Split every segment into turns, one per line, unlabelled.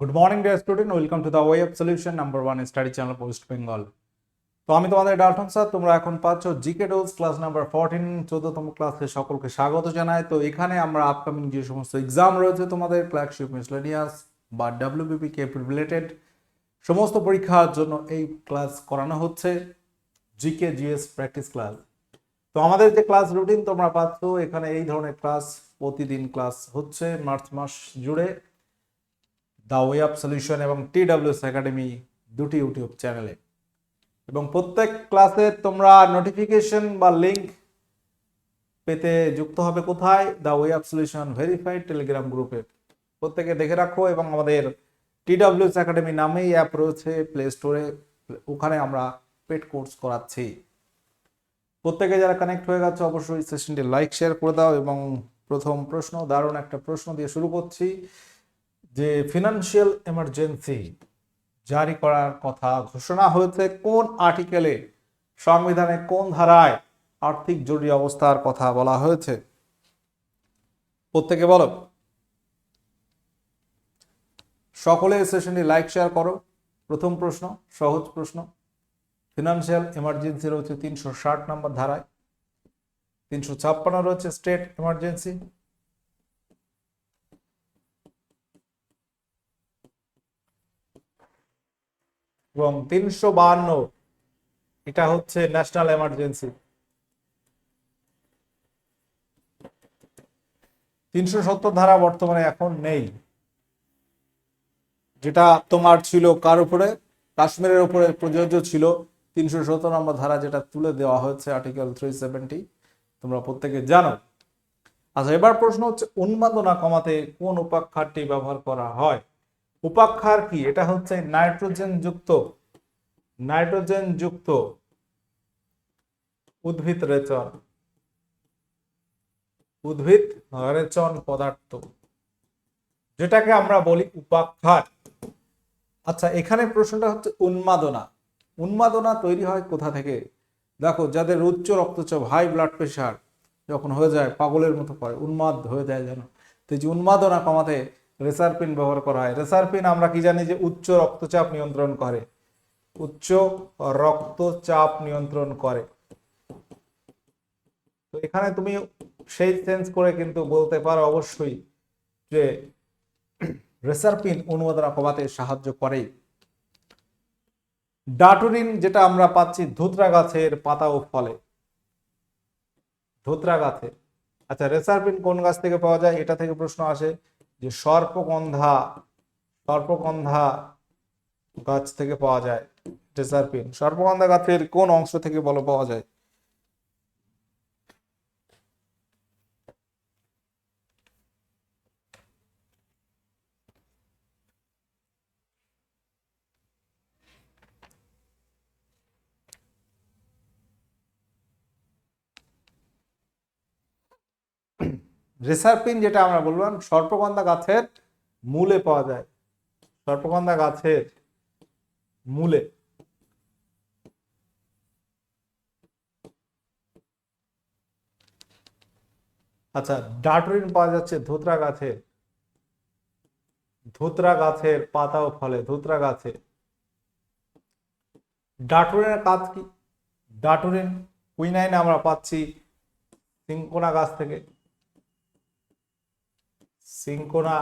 Good morning dear student welcome to the way of solution number one study channel West Bengal তো আমি তোমাদের Dalton sir, তোমরা এখন পাচ্ছ GK dose class number fourteen চোদ্দতম ক্লাসে সকলকে স্বাগত জানাই। তো এখানে আমরা আপকামিং যে সমস্ত এক্সাম রয়েছে তোমাদের ক্লার্কশিপ মিসলেনিয়াস বা ডাব্লিউবিপি কেপ রিলেটেড সমস্ত পরীক্ষার জন্য এই ক্লাস করানো হচ্ছে জিকে জিএস প্র্যাকটিস ক্লাস তো আমাদের যে ক্লাস রুটিন তোমরা পাচ্ছ, এখানে এই ধরনের ক্লাস প্রতিদিন ক্লাস হচ্ছে মার্চ মাস জুড়ে। দ্য ওয়ে অফ সলিউশন এবং টি ডাব্লিউএস একাডেমি দুটি ইউটিউব চ্যানেলে। এবং প্রত্যেক ক্লাসে তোমরা নোটিফিকেশন বা লিঙ্ক পেতে যুক্ত হবে কোথায়? The way of solution verified telegram গ্রুপে। প্রত্যেকে দেখে রাখো এবং আমাদের টি ডাব্লিউএস একাডেমি নামেই অ্যাপ রয়েছে প্লে স্টোরে ওখানে আমরা পেড কোর্স করাচ্ছি। প্রত্যেকে যারা কানেক্ট হয়ে গেছে, অবশ্যই সেশনটি লাইক শেয়ার করে দাও এবং প্রথম প্রশ্ন, দারুণ একটা প্রশ্ন দিয়ে শুরু করছি। যে ফিনান্সিয়াল এমার্জেন্সি জারি করার কথা ঘোষণা হয়েছে, কোন আর্টিকেলে সংবিধানে কোন ধারায় আর্থিক জরুরি অবস্থার কথা বলা হয়েছে? প্রত্যেকে বলো। সকলে সেশনটি লাইক শেয়ার করো। প্রথম প্রশ্ন, সহজ প্রশ্ন। ফিনান্সিয়াল এমার্জেন্সি রয়েছে তিনশো ষাট নম্বর ধারায়। তিনশো ছাপ্পান্ন রয়েছে স্টেট এমার্জেন্সি এবং তিনশো বাহান্ন। এটা হচ্ছে ন্যাশনাল এমার্জেন্সি তিনশো সত্তর ধারা বর্তমানে এখন নেই। যেটা তোমার ছিল কার উপরে? কাশ্মীরের উপরে প্রযোজ্য ছিল। তিনশো সত্তর নম্বর ধারা যেটা তুলে দেওয়া হয়েছে আর্টিকেল থ্রি সেভেন্টি তোমরা প্রত্যেকে জানো। আচ্ছা এবার প্রশ্ন হচ্ছে, উন্মাদনা কমাতে কোন উপাক্ষারটি ব্যবহার করা হয়? উপাক্ষার কি? এটা হচ্ছে নাইট্রোজেন যুক্ত নাইট্রোজেন যুক্ত উদ্ভিদ রেচন। উদ্ভিদ রেচন পদার্থ, যেটাকে আমরা বলি উপাক্ষার। আচ্ছা এখানে প্রশ্নটা হচ্ছে উন্মাদনা। উন্মাদনা তৈরি হয় কোথা থেকে? দেখো, যাদের উচ্চ রক্তচাপ হাই ব্লাড প্রেশার যখন হয়ে যায়, পাগলের মতো করে, উন্মাদ হয়ে যায় যেন। তো যে উন্মাদনা কমাতে রেসারপিন ব্যবহার করা হয়। রেসারপিন আমরা কি জানি যে উচ্চ রক্তচাপ নিয়ন্ত্রণ করে। উচ্চ রক্তচাপ নিয়ন্ত্রণ করে। তো এখানে তুমি সেই সেন্স করে কিন্তু বলতে পারো অবশ্যই যে রেসারপিন অনুমোদনা কমাতে সাহায্য করে। ডাটুরিন যেটা আমরা পাচ্ছি ধুতরা গাছের পাতা ও ফলে। ধুতরা গাছে। আচ্ছা রেসারপিন কোন গাছ থেকে পাওয়া যায়? এটা থেকে প্রশ্ন আসে। যে সর্পকন্ধা সর্পকন্ধা গাছ থেকে পাওয়া যায় ডেসারপিন সর্পগন্ধা গাছের কোন অংশ থেকে বলো পাওয়া যায়? রেসারপিন যেটা আমরা বললাম, সর্পগন্ধা গাছের মূলে পাওয়া যায়। সর্পগন্ধা গাছের মূলে। আচ্ছা ডাটরিন পাওয়া যাচ্ছে ধোতরা গাছের ধোতরা গাছের পাতা ও ফলে, ধোতরা গাছে। ডাটুরিনের কাজ কি? ডাটরিন কুইনাইন আমরা পাচ্ছি সিঙ্কোনা গাছ থেকে। সিঙ্কোনা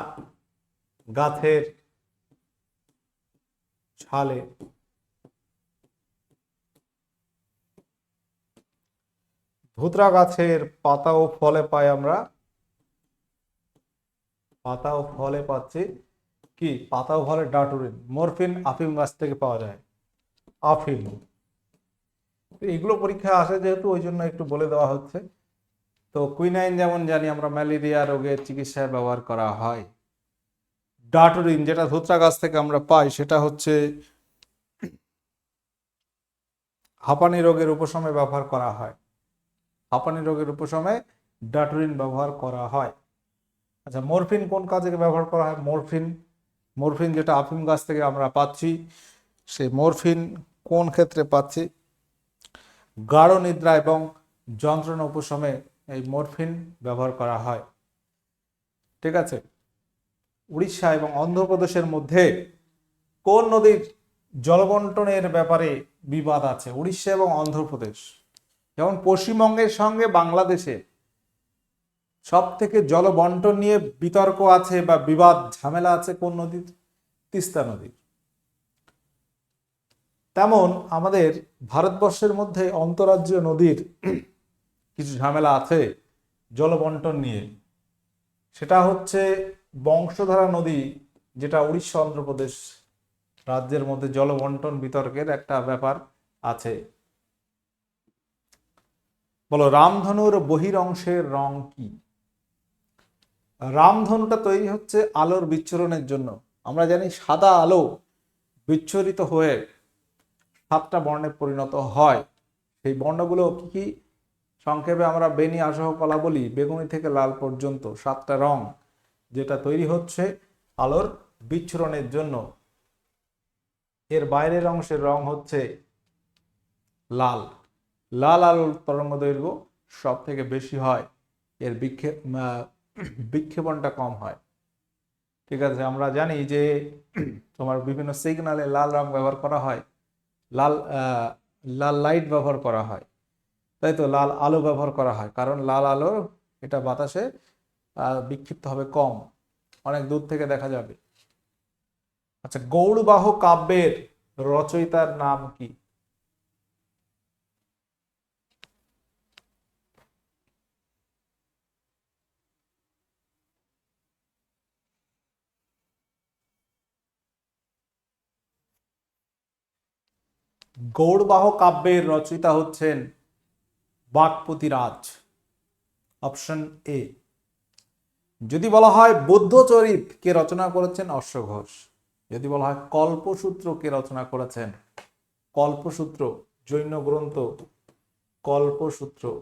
গাছের ছালে ধুতরা গাছের পাতা ও ফলে পাই আমরা। পাতা ও ফলে পাচ্ছি কি? পাতা ও ফলে ডাটুরিন মরফিন আফিম গাছ থেকে পাওয়া যায়। আফিম। এগুলো পরীক্ষা আসে যেহেতু, ওই জন্য একটু বলে দেওয়া হচ্ছে। তো কুইনাইন যেমন জানি আমরা ম্যালেরিয়া রোগের চিকিৎসায় ব্যবহার করা হয়। ডাটরিন যেটা ধুতরা গাছ থেকে আমরা পাই, সেটা হচ্ছে হাঁপানি রোগের উপশমে ব্যবহার করা হয়। হাঁপানি রোগের উপশমে ডাটরিন ব্যবহার করা হয়। আচ্ছা মরফিন কোন কাজে ব্যবহার করা হয়? মরফিন মরফিন যেটা আফিম গাছ থেকে আমরা পাচ্ছি, সে মরফিন কোন ক্ষেত্রে পাচ্ছি? গাঢ় নিদ্রা এবং যন্ত্রণা উপশমে এই মরফিন ব্যবহার করা হয়। ঠিক আছে? উড়িষ্যা এবং অন্ধ্রপ্রদেশের মধ্যে কোন নদীর জলবন্টনের ব্যাপারে বিবাদ আছে? উড়িষ্যা এবং অন্ধ্রপ্রদেশ। যেমন পশ্চিমবঙ্গের সঙ্গে বাংলাদেশে সব থেকে জল বন্টন নিয়ে বিতর্ক আছে বা বিবাদ, ঝামেলা আছে কোন নদীর? তিস্তা নদীর। তেমন আমাদের ভারতবর্ষের মধ্যে অন্তরাজ্য নদীর কিছু ঝামেলা আছে জল বন্টন নিয়ে। সেটা হচ্ছে বংশধারা নদী, যেটা উড়িষ্যা, অন্ধ্রপ্রদেশ রাজ্যের মধ্যে জল বন্টন বিতর্কের একটা ব্যাপার আছে। বলো, রামধনুর বহির অংশের রং কি? রামধনুটা তৈরি হচ্ছে আলোর বিচ্ছুরণের জন্য। আমরা জানি সাদা আলো বিচ্ছুরিত হয়ে সাতটা বর্ণে পরিণত হয়। সেই বর্ণগুলো কি কি? সংক্ষেপে আমরা বেনি আসহ কলা বলি, বেগুনি থেকে লাল পর্যন্ত, সাতটা রং। যেটা তৈরি হচ্ছে আলোর বিচ্ছুরণের জন্য। এর বাইরের অংশের রং হচ্ছে লাল। লাল আলোর তরঙ্গ দৈর্ঘ্য সব থেকে বেশি হয়। এর বিক্ষেপ বিক্ষেপণটা কম হয়। ঠিক আছে, আমরা জানি যে তোমার বিভিন্ন সিগনালে লাল রং ব্যবহার করা হয়। লাল লাল লাইট ব্যবহার করা হয়। তাই তো লাল আলো ব্যবহার করা হয়। কারণ লাল আলো, এটা বাতাসে বিক্ষিপ্ত হবে কম। অনেক দূর থেকে দেখা যাবে। আচ্ছা গৌড়বাহ কাব্যের রচয়িতার নাম কি? গৌড়বাহ কাব্যের রচয়িতা হচ্ছেন বাকপতি রাজ অপশন এ। যদি বলা হয় বুদ্ধচরিত কে রচনা করেছেন? অশ্ব ঘোষ। যদি বলা হয় কল্পসূত্র, কে রচনা করেছেন? কল্পসূত্র, জৈন গ্রন্থ, কল্পসূত্র।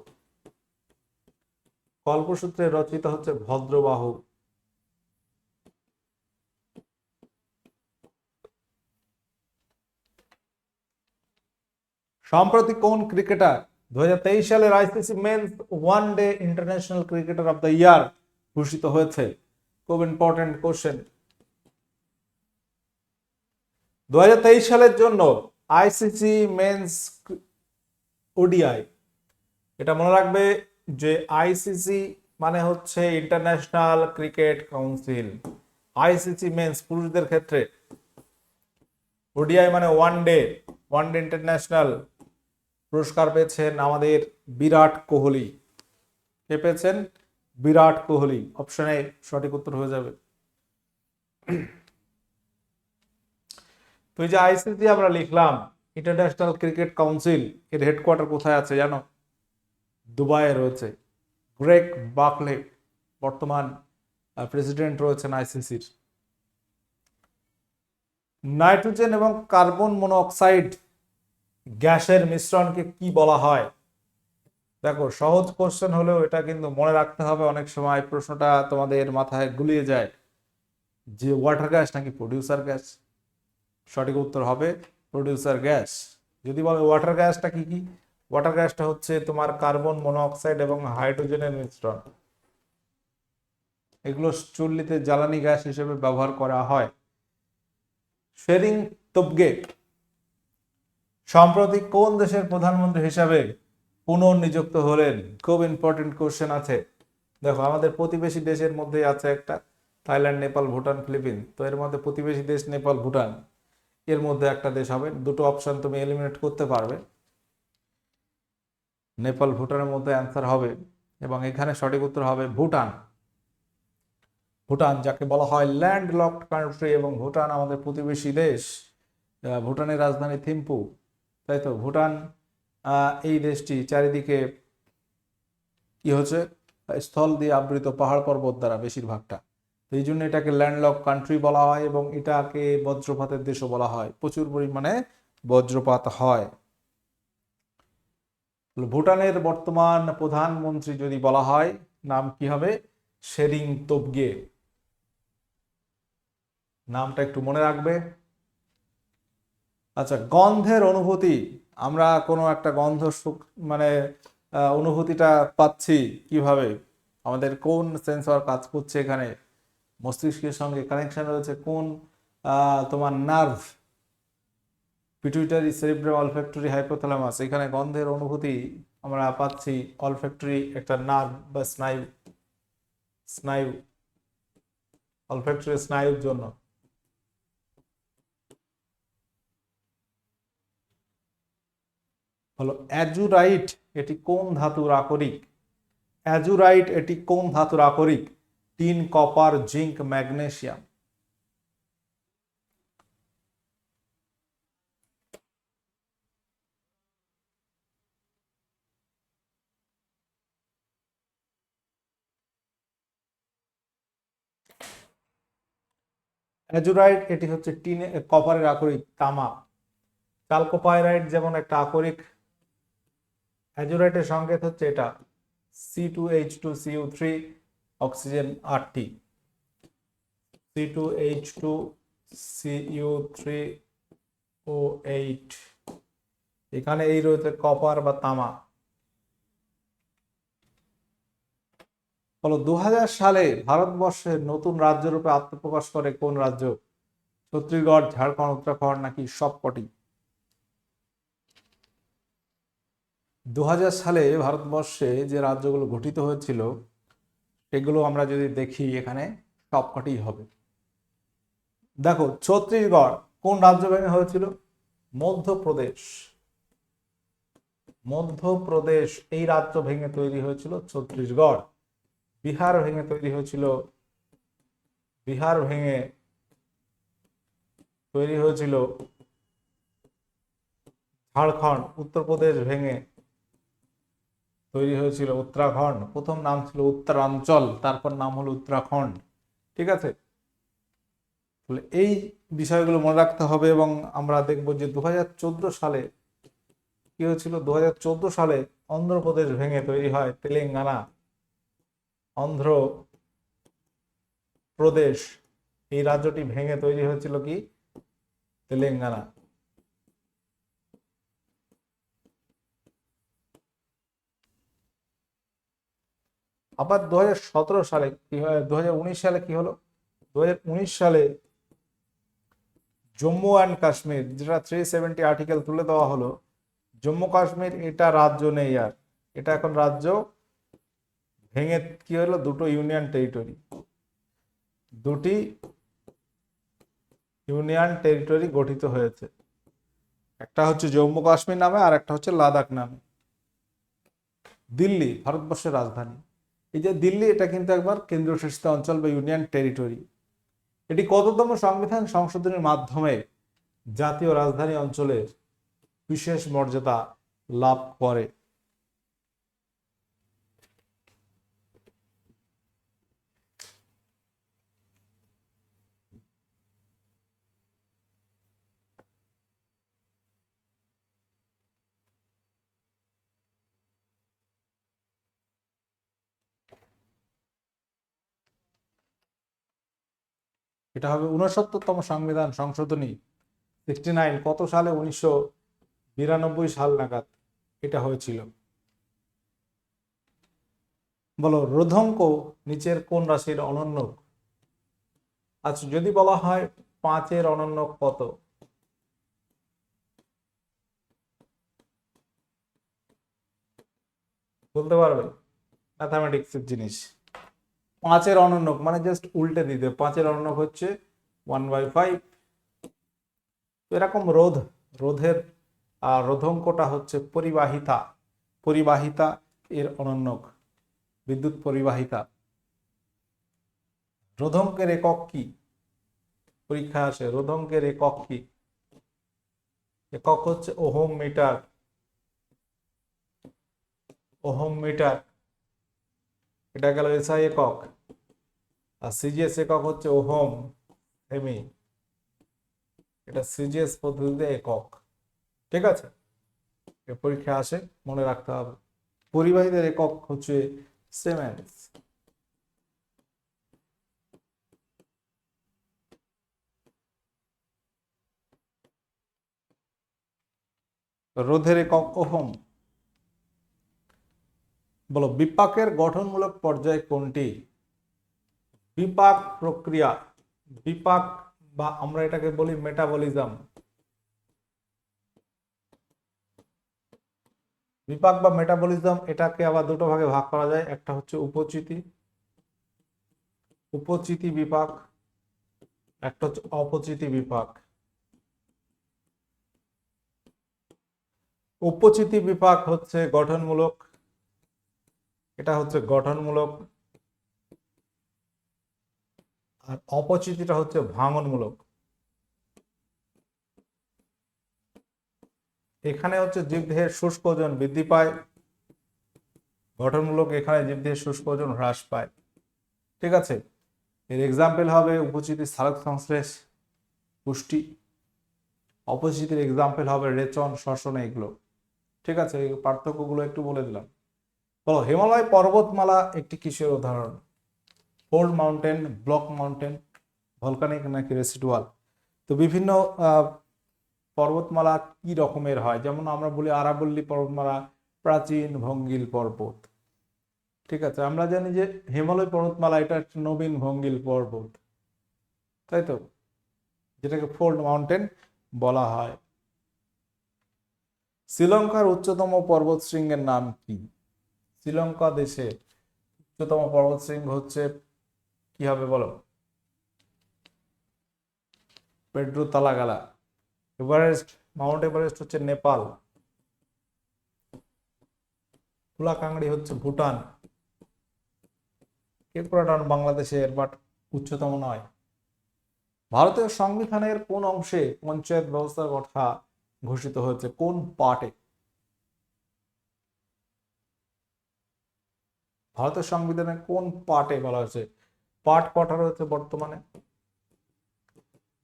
কল্পসূত্রে রচিত হচ্ছে ভদ্রবাহু। সম্প্রতি কোন ক্রিকেটার দু হাজার তেইশ সালের ICC men's one day international cricketer of the year ঘোষিত হয়েছে। খুব ইম্পর্টেন্ট কোশ্চেন দুই হাজার তেইশ সালের জন্য আইসিসি মেন্স ওডিআই, এটা মনে রাখবে যে আইসিসি মানে হচ্ছে international cricket council. ICC men's পুরুষদের ক্ষেত্রে, ওডিআই মানে one day one day international পুরস্কার পেয়েছেন আমাদের বিরাট কোহলি। কে পেয়েছেন? বিরাট কোহলি। অপশনে সঠিক উত্তর হয়ে যাবে। তো এই যে আইসিসি আমরা লিখলাম, ইন্টারন্যাশনাল ক্রিকেট কাউন্সিল এর হেডকোয়ার্টার কোথায় আছে জানো? দুবাইয়ে রয়েছে। গ্রেক বাকলে বর্তমান প্রেসিডেন্ট রয়েছেন আইসিসির। নাইট্রোজেন এবং কার্বন মনোঅক্সাইড গ্যাসের মিশ্রণকে কি বলা হয়? দেখো, সহজ কোশ্চেন হলেও এটা কিন্তু মনে রাখতে হবে অনেক সময় প্রশ্নটা তোমাদের মাথায় গুলিয়ে যায়। যে ওয়াটার গ্যাস নাকি প্রডিউসার গ্যাস সঠিক উত্তর হবে প্রডিউসার গ্যাস যদি বলে ওয়াটার গ্যাসটা কি কি? ওয়াটার গ্যাসটা হচ্ছে তোমার কার্বন মনোঅক্সাইড এবং হাইড্রোজেনের মিশ্রণ। এগুলো চুল্লিতে জ্বালানি গ্যাস হিসেবে ব্যবহার করা হয়। শেরিং তোবগে সম্প্রতি কোন দেশের প্রধানমন্ত্রী হিসাবে পুনর্নিযুক্ত হলেন? খুব ইম্পর্টেন্ট কোশ্চেন আছে। দেখো, আমাদের প্রতিবেশী দেশের মধ্যে আছে একটা, থাইল্যান্ড, নেপাল, ভুটান, ফিলিপিন। তো এর মধ্যে প্রতিবেশী দেশ নেপাল, ভুটান, এর মধ্যে একটা দেশ হবে। দুটো অপশন তুমি এলিমিনেট করতে পারবে। নেপাল, ভুটানের মধ্যে অ্যান্সার হবে এবং এখানে সঠিক উত্তর হবে ভুটান। ভুটান, যাকে বলা হয় ল্যান্ড লকড কান্ট্রি এবং ভুটান আমাদের প্রতিবেশী দেশ। ভুটানের রাজধানী থিম্পু। তাই তো? ভুটান এই দেশটি চারিদিকে কি হচ্ছে? স্থল দিয়ে আবৃত পাহাড় পর্বত দ্বারা বেশিরভাগটা। তো এই জন্য এটাকে ল্যান্ডলক কান্ট্রি বলা হয় এবং এটাকে বজ্রপাতের দেশও বলা হয়। প্রচুর পরিমাণে বজ্রপাত হয়। ভুটানের বর্তমান প্রধানমন্ত্রী যদি বলা হয়, নাম কি হবে? শেরিং তোবগে। নামটা একটু মনে রাখবে। আচ্ছা গন্ধের অনুভূতি, আমরা কোনো একটা গন্ধ সুখ মানে অনুভূতিটা পাচ্ছি কীভাবে? আমাদের কোন সেন্সর কাজ করছে এখানে? মস্তিষ্কের সঙ্গে কানেকশন রয়েছে কোন তোমার nerve pituitary cerebrum olfactory hypothalamus এখানে গন্ধের অনুভূতি আমরা পাচ্ছি অলফ্যাক্টরি একটা নার্ভ বা স্নায়ু স্নায়ু অলফ্যাক্টরি স্নায়ুর জন্য। হলো অ্যাজুরাইট, এটি কোন ধাতুর আকরিক? অ্যাজুরাইট, এটি কোন ধাতুর আকরিক? Tin copper, zinc magnesium azurite, এটি হচ্ছে টিন কপারের আকরিক তামা কালকোপাইরাইট যেমন একটা আকরিক অ্যাজুরাইটের সংকেত হচ্ছে এটা C two H two CU three oxygen আটটি C two H two CU three O eight এখানে এই রয়েছে কপার বা তামা। বলো দু সালে ভারতবর্ষের নতুন রাজ্য রূপে আত্মপ্রকাশ করে কোন রাজ্য? ছত্তিশগড়, ঝাড়খণ্ড, উত্তরাখণ্ড নাকি সবকটি? দু হাজার সালে ভারতবর্ষে যে রাজ্যগুলো গঠিত হয়েছিল, সেগুলো আমরা যদি দেখি এখানে, সবকটি হবে। দেখো, ছত্তিশগড় কোন রাজ্য ভেঙে হয়েছিল? মধ্যপ্রদেশ। মধ্যপ্রদেশ এই রাজ্য ভেঙে তৈরি হয়েছিল ছত্তিশগড়। বিহার ভেঙে তৈরি হয়েছিল, বিহার ভেঙে তৈরি হয়েছিল ঝাড়খণ্ড, উত্তরপ্রদেশ ভেঙে তৈরি হয়েছিল উত্তরাখণ্ড। প্রথম নাম ছিল উত্তরাঞ্চল, তারপর নাম হলো উত্তরাখণ্ড। ঠিক আছে? এই বিষয়গুলো মনে রাখতে হবে এবং আমরা দেখব যে দু হাজার চোদ্দ সালে কি হয়েছিল? দু হাজার চোদ্দ সালে অন্ধ্রপ্রদেশ ভেঙে তৈরি হয় তেলেঙ্গানা। অন্ধ্র প্রদেশ এই রাজ্যটি ভেঙে তৈরি হয়েছিল কি? তেলেঙ্গানা। আবার দু হাজার সতেরো সালে কি হয় দু হাজার উনিশ সালে কি হলো? দু হাজার উনিশ সালে জম্মু অ্যান্ড কাশ্মীর যেটা থ্রি সেভেন্টি আর্টিকেল তুলে দেওয়া হলো, জম্মু কাশ্মীর এটা রাজ্য নেই আর। এটা এখন রাজ্য ভেঙে কি হলো? দুটো ইউনিয়ন টেরিটরি দুটি ইউনিয়ন টেরিটরি গঠিত হয়েছে। একটা হচ্ছে জম্মু কাশ্মীর নামে আর একটা হচ্ছে লাদাখ নামে। দিল্লি, ভারতবর্ষের রাজধানী। এই যে দিল্লি, এটা কিন্তু একবার কেন্দ্রশাসিত অঞ্চল বা ইউনিয়ন টেরিটরি। এটি কততম সংবিধান সংশোধনের মাধ্যমে জাতীয় রাজধানী অঞ্চলের বিশেষ মর্যাদা লাভ করে? এটা হবে উনসত্তরতম সংবিধান সংশোধনী সিক্সটি নাইন কত সালে? উনিশশো বিরানব্বই সাল নাগাদ এটা হয়েছিল। বলো, রোধঙ্ক নিচের কোন রাশির অনন্যক আচ্ছা যদি বলা হয় পাঁচের অনন্যক কত? বলতে পারবে? ম্যাথামেটিক্সের জিনিস। পাঁচের অনন্যক মানে জাস্ট উল্টে দিতে। পাঁচের অনন্যক হচ্ছে ওয়ান বাই ফাইভ এরকম রোধ, রোধের রোধঙ্কটা হচ্ছে পরিবাহিতা। পরিবাহিতা এর অনন্যক। বিদ্যুৎ পরিবাহিতা। রোধঙ্কের একক কি? পরীক্ষা আসে, রোধঙ্কের একক কি? একক হচ্ছে ওহম মিটার। ওহম মিটার এটা গেল এসআই একক। আর সিজিএস একক হচ্ছে ওহম সেমি এটা সিজিএস পদ্ধতিতে একক। ঠিক আছে? এ পরীক্ষা আসে, মনে রাখতে হবে। পরিবাহীদের একক হচ্ছে সেমেন্স রোধের একক ওহম। বলো, বিপাকের গঠনমূলক পর্যায় কোনটি? বিপাক প্রক্রিয়া, বিপাক বা আমরা এটাকে বলি মেটাবলিজম বিপাক বা মেটাবলিজম এটাকে আবার দুটো ভাগে ভাগ করা যায়। একটা হচ্ছে উপচিতি উপচিতি বিপাক, একটা হচ্ছে অপচিতি বিপাক। উপচিতি বিপাক হচ্ছে গঠনমূলক এটা হচ্ছে গঠনমূলক আর অপচিতিটা হচ্ছে ভাঙনমূলক। এখানে হচ্ছে জীবদেহের শুষ্ক ওজন বৃদ্ধি পায়, গঠনমূলক এখানে জীবদেহের শুষ্ক ওজন হ্রাস পায়। ঠিক আছে? এর এক্সাম্পল হবে উপচিতি সালোক সংশ্লেষ পুষ্টি, অপচিতির এক্সাম্পল হবে রেচন, শ্বসন, এগুলো। ঠিক আছে? এই পার্থক্যগুলো একটু বলে দিলাম। বলো, হিমালয় পর্বতমালা একটি কিসের উদাহরণ? Fold mountain block mountain volcanic নাকি রেসিডুয়াল তো বিভিন্ন পর্বতমালা কি রকমের হয়? যেমন আমরা বলি আরাবল্লী পর্বতমালা, প্রাচীন ভঙ্গিল পর্বত। ঠিক আছে, আমরা জানি যে হিমালয় পর্বতমালা এটা একটা নবীন ভঙ্গিল পর্বত। তাই তো? যেটাকে ফোল্ড মাউন্টেন বলা হয়। শ্রীলঙ্কার উচ্চতম পর্বত শৃঙ্গের নাম কি? শ্রীলঙ্কা দেশে উচ্চতম পর্বত শৃঙ্গ হচ্ছে কি হবে বলো? Pidurutalagala. Everest, mount Everest হচ্ছে নেপাল। কুলাকাংড়ি হচ্ছে ভুটান। কেপুরাডন বাংলাদেশের বাট উচ্চতম নয়। ভারতীয় সংবিধানের কোন অংশে পঞ্চায়েত ব্যবস্থার কথা ঘোষিত হয়েছে? কোন পার্টে? ভারতের সংবিধানে কোন পার্টে বলা হয়েছে? পার্ট কটা রয়েছে বর্তমানে?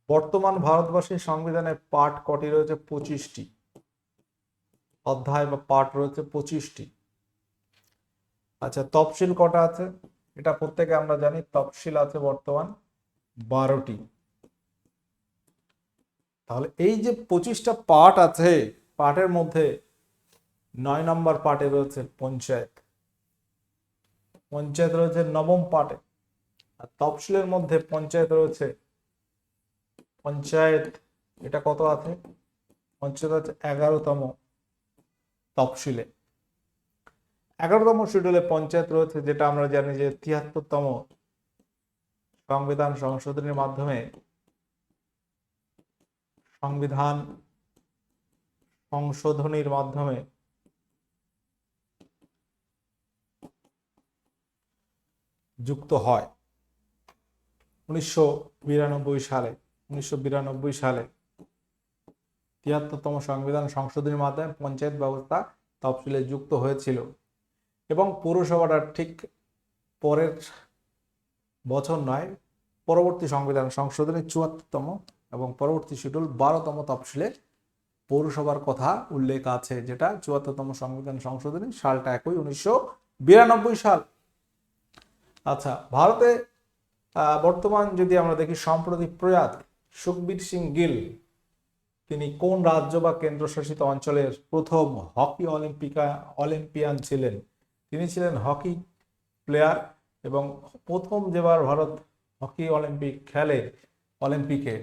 বর্তমান ভারতবর্ষের সংবিধানে পার্ট কটি রয়েছে? পঁচিশটি। অধ্যায় বা পার্ট রয়েছে পঁচিশটি। আচ্ছা তফসিল কটা আছে? এটা প্রত্যেকে আমরা জানি, তফসিল আছে বর্তমান বারোটি। তাহলে এই যে পঁচিশটা পার্ট আছে পার্টের মধ্যে নয় নম্বর পার্টে রয়েছে পঞ্চায়েত। পঞ্চায়েত রয়েছে নবম পার্টে। আর তফসিলের মধ্যে পঞ্চায়েত রয়েছে, পঞ্চায়েত, এটা কত আছে? পঞ্চায়েত আছে এগারোতম তফসিলে। এগারোতম শিডিউলে পঞ্চায়েত রয়েছে, যেটা আমরা জানি যে তিয়াত্তরতম সংবিধান সংশোধনের মাধ্যমে সংবিধান সংশোধনীর মাধ্যমে যুক্ত হয়। উনিশশো বিরানব্বই সালে, উনিশশো বিরানব্বই সালে তিয়াত্তরতম সংবিধান সংশোধনীর মাধ্যমে পঞ্চায়েত ব্যবস্থা তফসিলে যুক্ত হয়েছিল এবং পৌরসভাটা ঠিক পরের বছর নয়, পরবর্তী সংবিধান সংশোধনী চুয়াত্তরতম এবং পরবর্তী শিডিউল বারোতম তফসিলে পৌরসভার কথা উল্লেখ আছে, যেটা চুয়াত্তরতম সংবিধান সংশোধনী সালটা একই, উনিশশো বিরানব্বই সাল। আচ্ছা ভারতে বর্তমান যদি আমরা দেখি সম্প্রতি প্রয়াত সুখবীর সিং গিল, তিনি কোন রাজ্য বা কেন্দ্রশাসিত অঞ্চলের প্রথম হকি অলিম্পিকা, অলিম্পিয়ান ছিলেন? তিনি ছিলেন হকি প্লেয়ার এবং প্রথম যেবার ভারত হকি অলিম্পিক খেলে, অলিম্পিকে,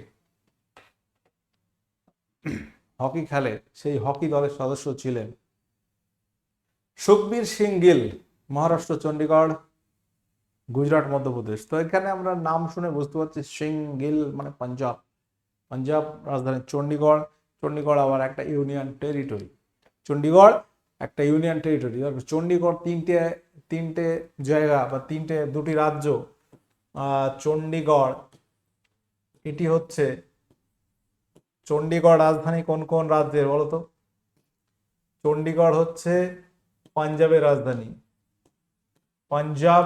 হকি খেলে সেই হকি দলের সদস্য ছিলেন। সুখবীর সিং গিল, মহারাষ্ট্র চণ্ডীগড় গুজরাট, মধ্যপ্রদেশ। তো এখানে আমরা নাম শুনে বুঝতে পারছি সিং, গিল মানে পাঞ্জাব। পাঞ্জাব রাজধানী চণ্ডীগড় চণ্ডীগড় আবার একটা ইউনিয়ন টেরিটরি চণ্ডীগড় একটা ইউনিয়ন টেরিটরি চণ্ডীগড় তিনটে তিনটে জায়গা বা তিনটে, দুটি রাজ্য চণ্ডীগড় এটি হচ্ছে চণ্ডীগড় রাজধানী কোন কোন রাজ্যের বলতো? চণ্ডীগড় হচ্ছে পাঞ্জাবের রাজধানী। পাঞ্জাব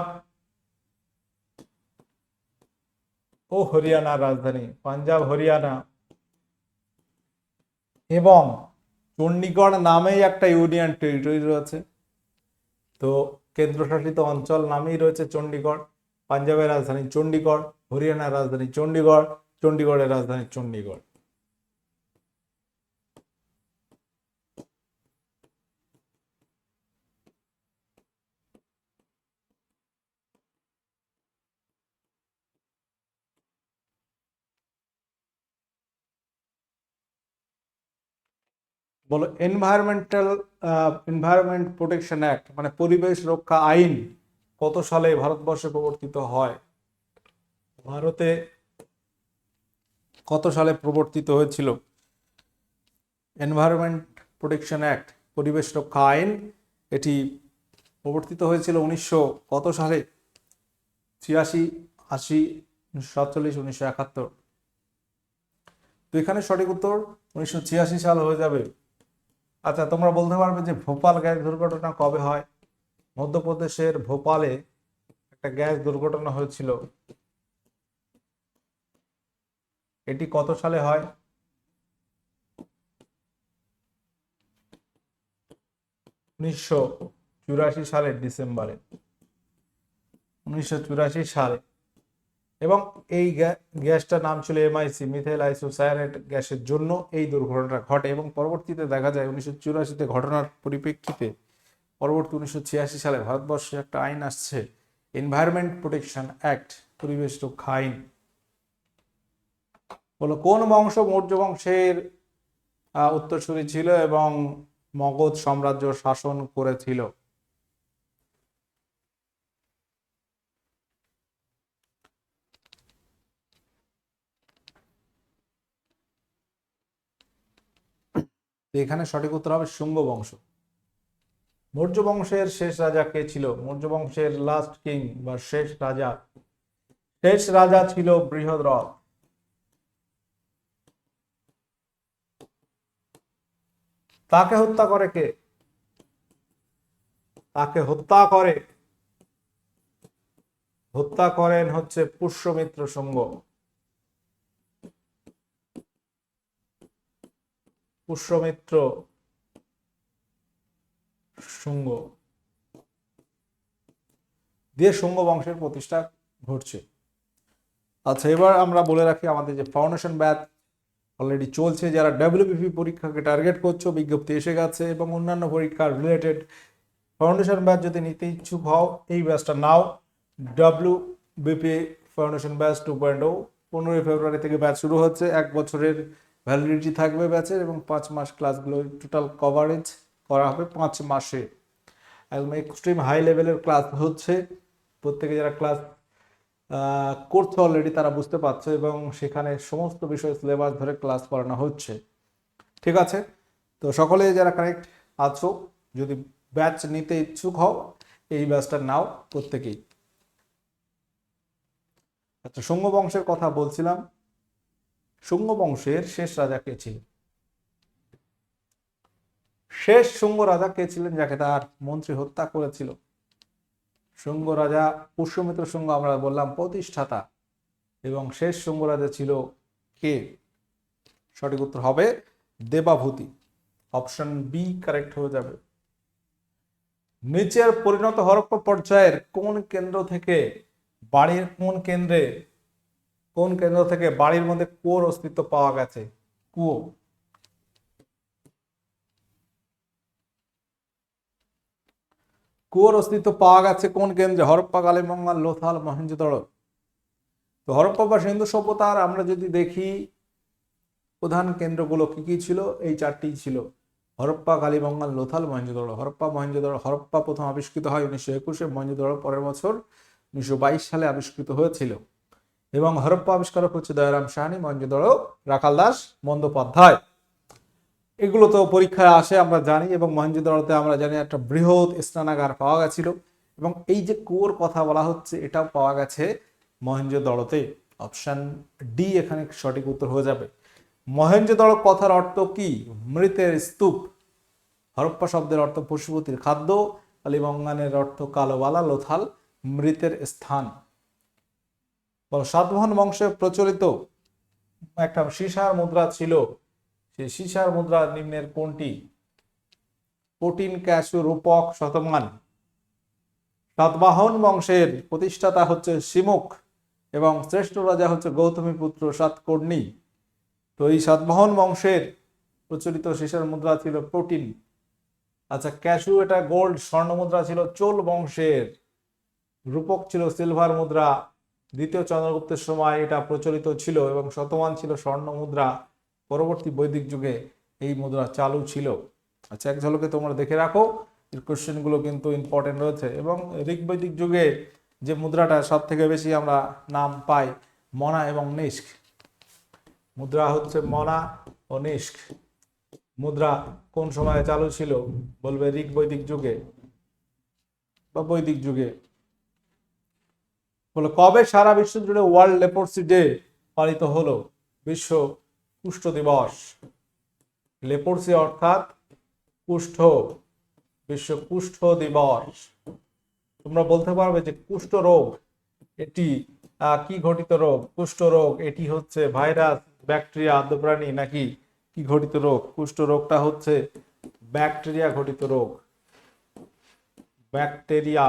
ও হরিয়ানার রাজধানী, পাঞ্জাব, হরিয়ানা। এবং চণ্ডীগড় নামেই একটা ইউনিয়ন টেরিটরি রয়েছে। তো কেন্দ্রশাসিত অঞ্চল নামেই রয়েছে চণ্ডীগড় পাঞ্জাবের রাজধানী চণ্ডীগড় হরিয়ানার রাজধানী চণ্ডীগড় চণ্ডীগড়ের রাজধানী চণ্ডীগড় বলো এনভায়রনমেন্টাল এনভায়রনমেন্ট প্রোটেকশন অ্যাক্ট মানে পরিবেশ রক্ষা আইন কত সালে ভারতবর্ষে প্রবর্তিত হয়? ভারতে কত সালে প্রবর্তিত হয়েছিল? এনভায়রনমেন্ট প্রোটেকশন অ্যাক্ট পরিবেশ রক্ষা আইন, এটি প্রবর্তিত হয়েছিল উনিশশো কত সালে? ছিয়াশি, আশি উনিশশো সাতচল্লিশ, উনিশশো একাত্তর। তো এখানে সঠিক উত্তর উনিশশো ছিয়াশি সাল হয়ে যাবে। আচ্ছা তোমরা বলতে পারবে যে ভোপাল গ্যাস দুর্ঘটনা কবে হয়? মধ্যপ্রদেশের ভোপালে একটা গ্যাস দুর্ঘটনা হয়েছিল। এটি কত সালে হয়? উনিশশো চুরাশি সালের ডিসেম্বরে। উনিশশো চুরাশি সালে। এবং এই গ্যা- গ্যাসটার নাম ছিল এমআইসি মিথাইল আইসোসায়ানেট গ্যাসের জন্য এই দুর্ঘটনাটা ঘটে এবং পরবর্তীতে দেখা যায় উনিশশো চুরাশিতে ঘটনার পরিপ্রেক্ষিতে পরবর্তী উনিশশো ছিয়াশি সালে ভারতবর্ষে একটা আইন আসছে এনভায়রনমেন্ট প্রোটেকশন অ্যাক্ট পরিবেশ রক্ষা আইন। বলো, কোন বংশ মৌর্য বংশের উত্তরসূরি ছিল এবং মগধ সাম্রাজ্য শাসন করেছিল? তো এখানে সঠিক উত্তর হবে শুঙ্গ বংশ মৌর্য বংশের শেষ রাজা কে ছিল? মৌর্য বংশের লাস্ট কিং বা শেষ রাজা। শেষ রাজা ছিল বৃহদ্রথ। তাকে হত্যা করে কে? তাকে হত্যা করে। হত্যা করেন হচ্ছে পুষ্যমিত্র সঙ্গ পুষ্যমিত্র শুঙ্গ। দিয়ে শুঙ্গ বংশের প্রতিষ্ঠা ঘটছে। আচ্ছা এবার আমরা বলে রাখি আমাদের যে ফাউন্ডেশন ব্যাচ অলরেডি চলছে, যারা ডাব্লিউবিপি পরীক্ষাকে টার্গেট করছ, বিজ্ঞপ্তি এসে গেছে এবং অন্যান্য পরীক্ষার রিলেটেড ফাউন্ডেশন ব্যাচ যদি নিতে ইচ্ছুক হও, এই ব্যাচটা নাও। W BP foundation batch two point O পনেরোই ফেব্রুয়ারি থেকে ব্যাচ শুরু হচ্ছে। এক বছরের ভ্যালিডিটি থাকবে ব্যাচের এবং পাঁচ মাস ক্লাসগুলো টোটাল কভারেজ করা হবে পাঁচ মাসে। একদম এক্সট্রিম হাই লেভেলের ক্লাস হচ্ছে। প্রত্যেকে যারা ক্লাস করছে অলরেডি তারা বুঝতে পারছে এবং সেখানে সমস্ত বিষয় সিলেবাস ধরে ক্লাস করানো হচ্ছে। ঠিক আছে? তো সকলে যারা কানেক্ট আছো, যদি ব্যাচ নিতে ইচ্ছুক হও, এই ব্যাচটা নাও প্রত্যেকেই। আচ্ছা শুঙ্গ বংশের কথা বলছিলাম। শুঙ্গ বংশের শেষ রাজা কে ছিলেন? শেষ শুঙ্গ রাজা কে ছিলেন যাকে তার মন্ত্রী হত্যা করেছিল? শুঙ্গ রাজা পুষ্যমিত্র শুঙ্গ আমরা বললাম প্রতিষ্ঠাতা। এবং শেষ শুঙ্গ রাজা ছিল কে? সঠিক উত্তর হবে দেবাভূতি। অপশন বি কারেক্ট হয়ে যাবে। নিচের পরিণত হরপ্পা পর্যায়ের কোন কেন্দ্র থেকে বাড়ির কোন কেন্দ্রে কোন কেন্দ্র থেকে বাড়ির মধ্যে কুয়োর অস্তিত্ব পাওয়া গেছে? কুয়ো। কুয়োর অস্তিত্ব পাওয়া গেছে কোন কেন্দ্রে? হরপ্পা কালিমঙ্গল লোথাল মহেঞ্জোদড়ো তো হরপ্পা বা সিন্ধু সভ্যতার আমরা যদি দেখি, প্রধান কেন্দ্রগুলো কি কি ছিল? এই চারটি ছিল। হরপ্পা কালীবঙ্গাল লোথাল মহেঞ্জোদড়ো হরপ্পা মহেঞ্জোদড়ো হরপ্পা প্রথম আবিষ্কৃত হয় উনিশশো একুশে মহেঞ্জোদড়ো পরের বছর উনিশশো বাইশ সালে আবিষ্কৃত হয়েছিল। এবং হরপ্পা আবিষ্কারক হচ্ছে দয়ারাম সাহানি মহেঞ্জোদড়ো রাখাল দাস বন্দ্যোপাধ্যায় এগুলো তো পরীক্ষায় আসে, আমরা জানি, এবং মহেঞ্জোদড়োতে আমরা জানি একটা বৃহৎ স্নানাগার পাওয়া গেছিল। এবং এই যে কুয়োর কথা বলা হচ্ছে, এটাও পাওয়া গেছে মহেঞ্জোদড়োতে অপশান ডি, এখানে সঠিক উত্তর হয়ে যাবে। মহেঞ্জোদড়ো কথার অর্থ কি? মৃতের স্তূপ। হরপ্পা শব্দের অর্থ পশুপতির খাদ্য, কালীবঙ্গানের অর্থ কালোবালা, লোথাল, মৃতের স্থান। বলো সাতবাহন বংশে প্রচলিত একটা সীসার মুদ্রা ছিল। সেই সীসার মুদ্রা নিম্নের কোনটি? প্রোটিন ক্যাশু রূপক, শতমান। সাতবাহন বংশের প্রতিষ্ঠাতা হচ্ছে শিমুখ এবং শ্রেষ্ঠ রাজা হচ্ছে গৌতমী পুত্র সাতকর্ণী। তো এই সাতবাহন বংশের প্রচলিত সীসার মুদ্রা ছিল প্রোটিন আচ্ছা ক্যাশু এটা গোল্ড স্বর্ণ মুদ্রা ছিল চোল বংশের। রূপক ছিল সিলভার মুদ্রা। দ্বিতীয় চন্দ্রগুপ্তের সময় এটা প্রচলিত ছিল এবং শতমান ছিল স্বর্ণ মুদ্রা। পরবর্তী বৈদিক যুগে এই মুদ্রা চালু ছিল। আচ্ছা এক ঝলকে তোমরা দেখে রাখো। এর কোশ্চেনগুলো কিন্তু ইম্পর্টেন্ট রয়েছে এবং ঋগ্বৈদিক যুগে যে মুদ্রাটা সব থেকে বেশি আমরা নাম পাই, মনা এবং নিষ্ক। মুদ্রা হচ্ছে মনা ও নিষ্ক। মুদ্রা কোন সময়ে চালু ছিল বলবে ঋগ বৈদিক যুগে বা বৈদিক যুগে? বলে, কবে সারা বিশ্ব জুড়ে ওয়ার্ল্ড লেপোর্সি ডে পালিত হলো? বিশ্ব কুষ্ঠ দিবস। লেপোর্সি অর্থাৎ কুষ্ঠ, বিশ্ব কুষ্ঠ দিবস। তোমরা বলতে পারবে যে কুষ্ঠ রোগ, এটি কি ঘটিত রোগ? কুষ্ঠ রোগ, এটি হচ্ছে ভাইরাস, ব্যাকটেরিয়া, আদ্যপ্রাণী নাকি কি ঘটিত রোগ? কুষ্ঠ রোগটা হচ্ছে ব্যাকটেরিয়া ঘটিত রোগ। ব্যাকটেরিয়া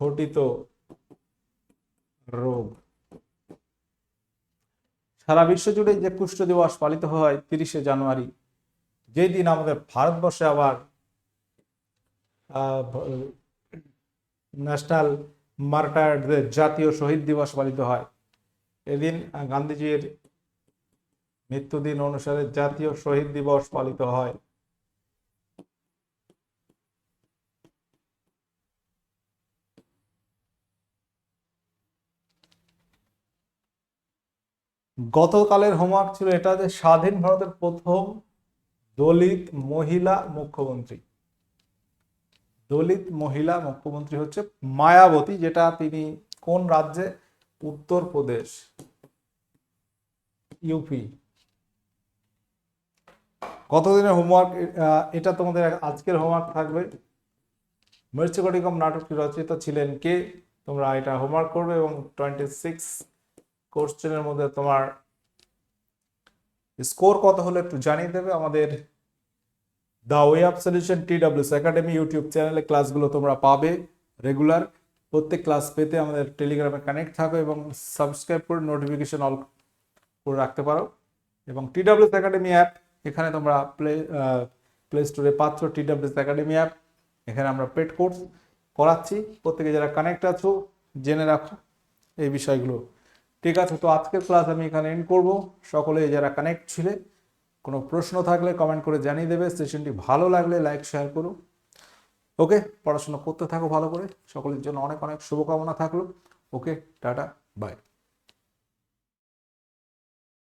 ঘটিত রোগ। সারা বিশ্ব জুড়ে যে কুষ্ঠ দিবস পালিত হয় তিরিশে জানুয়ারি, যেই দিন আমাদের ভারতবর্ষে আবার ন্যাশনাল মার্টারদের জাতীয় শহীদ দিবস পালিত হয়। এদিন গান্ধীজির মৃত্যুদিন অনুসারে জাতীয় শহীদ দিবস পালিত হয়। গতকালের হোমওয়ার্ক ছিল এটা যে স্বাধীন ভারতের প্রথম দলিত মহিলা মুখ্যমন্ত্রী। দলিত মহিলা মুখ্যমন্ত্রী হচ্ছে মায়াবতী, যেটা তিনি কোন রাজ্যে? উত্তরপ্রদেশ ইউপি কতদিনের হোমওয়ার্ক এটা তোমাদের আজকের হোমওয়ার্ক থাকবে। মৃত্যুকটিকম নাটকটি রচয়িতা ছিলেন কে? তোমরা এটা হোমওয়ার্ক করবে এবং টোয়েন্টি সিক্স কোশ্চেনের মধ্যে তোমার স্কোর কত হলো একটু জানিয়ে দেবে। আমাদের the way of solution T WS academy YouTube চ্যানেলে ক্লাসগুলো তোমরা পাবে রেগুলার। প্রত্যেক ক্লাস পেতে আমাদের টেলিগ্রামে কানেক্ট থাকো এবং সাবস্ক্রাইব করে নোটিফিকেশন অল করে রাখতে পারো। এবং টি ডাব্লিউস একাডেমি অ্যাপ, এখানে তোমরা প্লে প্লে স্টোরে পাচ্ছ টি ডাব্লিউস একাডেমি অ্যাপ। এখানে আমরা পেড কোর্স করাচ্ছি। প্রত্যেকে যারা কানেক্ট আছো, জেনে রাখো এই বিষয়গুলো। ঠিক আছে, তো আজকের ক্লাস আমি এখানে এন্ড করব। সকলে যারা কানেক্ট ছিলে, কোনো প্রশ্ন থাকলে কমেন্ট করে জানিয়ে দেবে। সেশনটি ভালো লাগলে লাইক শেয়ার করো। ওকে পড়াশোনা করতে থাকো ভালো করে। সকলের জন্য অনেক অনেক শুভকামনা থাকল। ওকে টাটা বাই